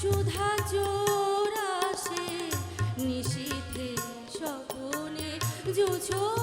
সুধা জোর আসে নিশীথে জুঝোনায়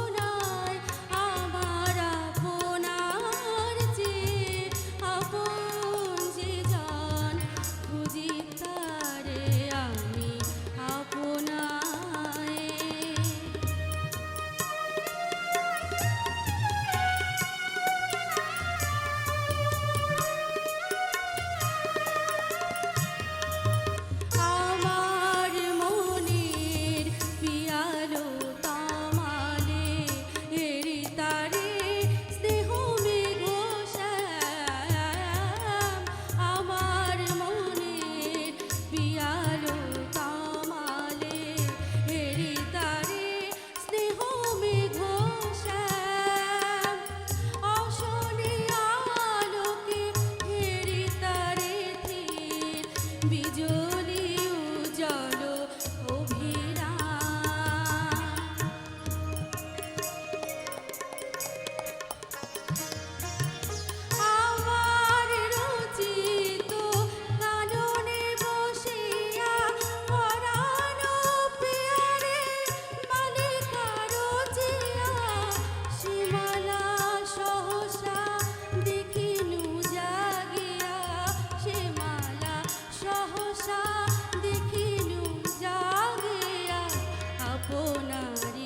जो আপনারি